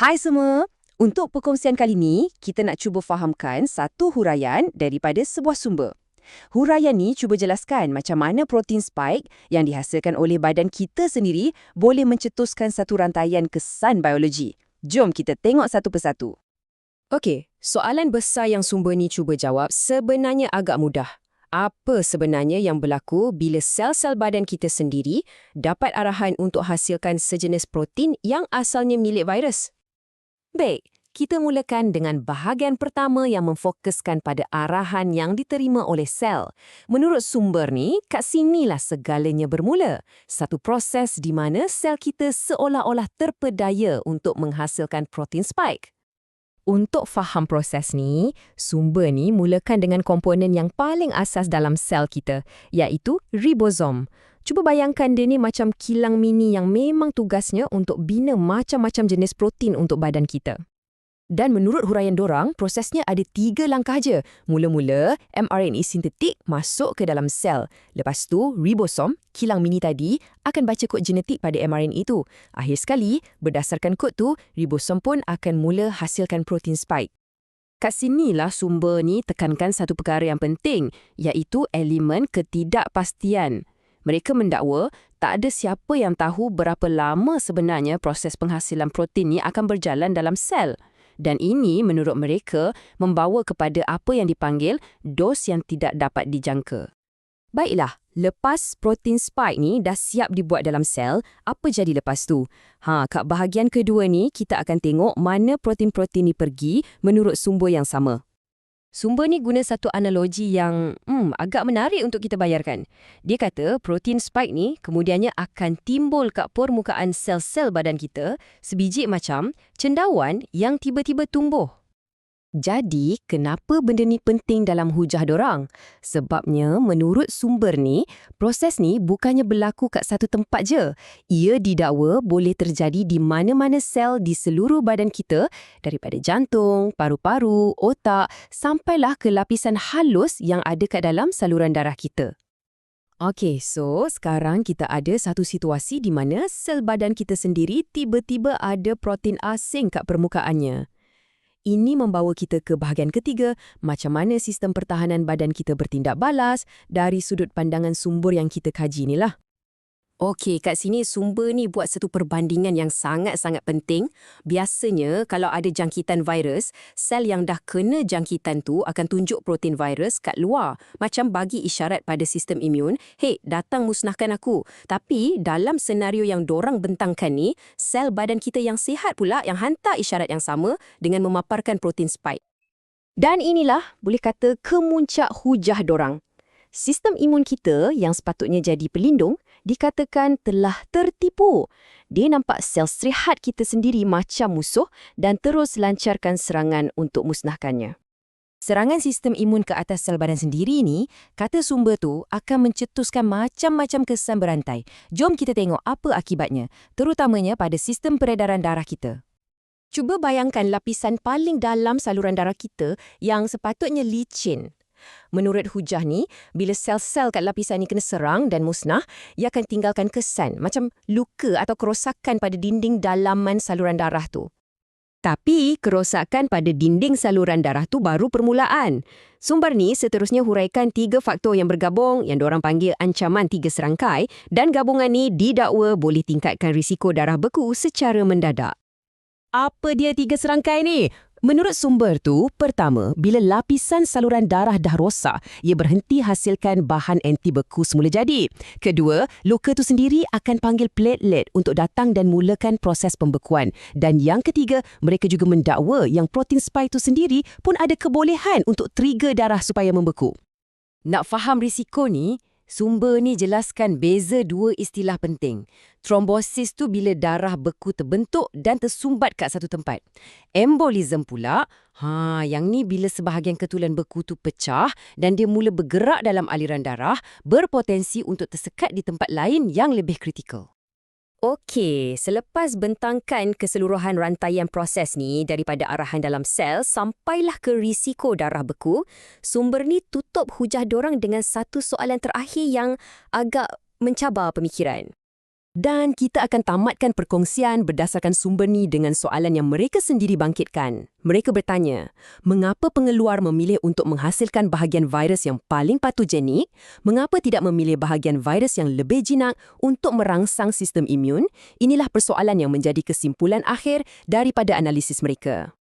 Hai semua. Untuk perkongsian kali ini, kita nak cuba fahamkan satu huraian daripada sebuah sumber. Huraian ni cuba jelaskan macam mana protein spike yang dihasilkan oleh badan kita sendiri boleh mencetuskan satu rantaian kesan biologi. Jom kita tengok satu persatu. Okey, soalan besar yang sumber ni cuba jawab sebenarnya agak mudah. Apa sebenarnya yang berlaku bila sel-sel badan kita sendiri dapat arahan untuk hasilkan sejenis protein yang asalnya milik virus? Baik, kita mulakan dengan bahagian pertama yang memfokuskan pada arahan yang diterima oleh sel. Menurut sumber ni, kat sinilah segalanya bermula. Satu proses di mana sel kita seolah-olah terpedaya untuk menghasilkan protein spike. Untuk faham proses ni, sumber ni mulakan dengan komponen yang paling asas dalam sel kita, iaitu ribosom. Cuba bayangkan dia ni macam kilang mini yang memang tugasnya untuk bina macam-macam jenis protein untuk badan kita. Dan menurut huraian dorang, prosesnya ada tiga langkah je. Mula-mula, mRNA sintetik masuk ke dalam sel. Lepas tu, ribosom, kilang mini tadi, akan baca kod genetik pada mRNA itu. Akhir sekali, berdasarkan kod tu, ribosom pun akan mula hasilkan protein spike. Kat sinilah sumber ni tekankan satu perkara yang penting, iaitu elemen ketidakpastian. Mereka mendakwa tak ada siapa yang tahu berapa lama sebenarnya proses penghasilan protein ni akan berjalan dalam sel dan ini menurut mereka membawa kepada apa yang dipanggil dos yang tidak dapat dijangka. Baiklah, lepas protein spike ni dah siap dibuat dalam sel, apa jadi lepas tu? Ha, kat bahagian kedua ni kita akan tengok mana protein-protein ni pergi menurut sumber yang sama. Sumber ni guna satu analogi yang hmm, agak menarik untuk kita bayarkan. Dia kata protein spike ni kemudiannya akan timbul kat permukaan sel-sel badan kita sebiji macam cendawan yang tiba-tiba tumbuh. Jadi, kenapa benda ni penting dalam hujah dorang? Sebabnya, menurut sumber ni, proses ni bukannya berlaku kat satu tempat je. Ia didakwa boleh terjadi di mana-mana sel di seluruh badan kita, daripada jantung, paru-paru, otak, sampailah ke lapisan halus yang ada kat dalam saluran darah kita. Okey, so sekarang kita ada satu situasi di mana sel badan kita sendiri tiba-tiba ada protein asing kat permukaannya. Ini membawa kita ke bahagian ketiga, macam mana sistem pertahanan badan kita bertindak balas dari sudut pandangan sumber yang kita kaji inilah. Okey, kat sini sumber ni buat satu perbandingan yang sangat-sangat penting. Biasanya, kalau ada jangkitan virus, sel yang dah kena jangkitan tu akan tunjuk protein virus kat luar. Macam bagi isyarat pada sistem imun, hey, datang musnahkan aku. Tapi, dalam senario yang dorang bentangkan ni, sel badan kita yang sihat pula yang hantar isyarat yang sama dengan memaparkan protein spike. Dan inilah, boleh kata, kemuncak hujah dorang. Sistem imun kita yang sepatutnya jadi pelindung dikatakan telah tertipu. Dia nampak sel sihat kita sendiri macam musuh dan terus lancarkan serangan untuk musnahkannya. Serangan sistem imun ke atas sel badan sendiri ini, kata sumber tu, akan mencetuskan macam-macam kesan berantai. Jom kita tengok apa akibatnya, terutamanya pada sistem peredaran darah kita. Cuba bayangkan lapisan paling dalam saluran darah kita yang sepatutnya licin, Menurut hujah ni, bila sel-sel kat lapisan ni kena serang dan musnah, ia akan tinggalkan kesan macam luka atau kerosakan pada dinding dalaman saluran darah tu. Tapi kerosakan pada dinding saluran darah tu baru permulaan. Sumber ni seterusnya huraikan tiga faktor yang bergabung yang diorang panggil ancaman tiga serangkai dan gabungan ni didakwa boleh tingkatkan risiko darah beku secara mendadak. Apa dia tiga serangkai ni? Menurut sumber tu, pertama, bila lapisan saluran darah dah rosak, ia berhenti hasilkan bahan anti beku semula jadi. Kedua, luka tu sendiri akan panggil platelet untuk datang dan mulakan proses pembekuan. Dan yang ketiga, mereka juga mendakwa yang protein spike tu sendiri pun ada kebolehan untuk trigger darah supaya membeku. Nak faham risiko ni, Sumber ni jelaskan beza dua istilah penting. Trombosis tu bila darah beku terbentuk dan tersumbat kat satu tempat. Embolism pula, ha, yang ni bila sebahagian ketulan beku tu pecah dan dia mula bergerak dalam aliran darah, berpotensi untuk tersekat di tempat lain yang lebih kritikal. Okey, selepas bentangkan keseluruhan rantaian proses ni daripada arahan dalam sel sampailah ke risiko darah beku, sumber ni tutup hujah dorang dengan satu soalan terakhir yang agak mencabar pemikiran. Dan kita akan tamatkan perkongsian berdasarkan sumber ni dengan soalan yang mereka sendiri bangkitkan. Mereka bertanya, mengapa pengeluar memilih untuk menghasilkan bahagian virus yang paling patogenik? Mengapa tidak memilih bahagian virus yang lebih jinak untuk merangsang sistem imun? Inilah persoalan yang menjadi kesimpulan akhir daripada analisis mereka.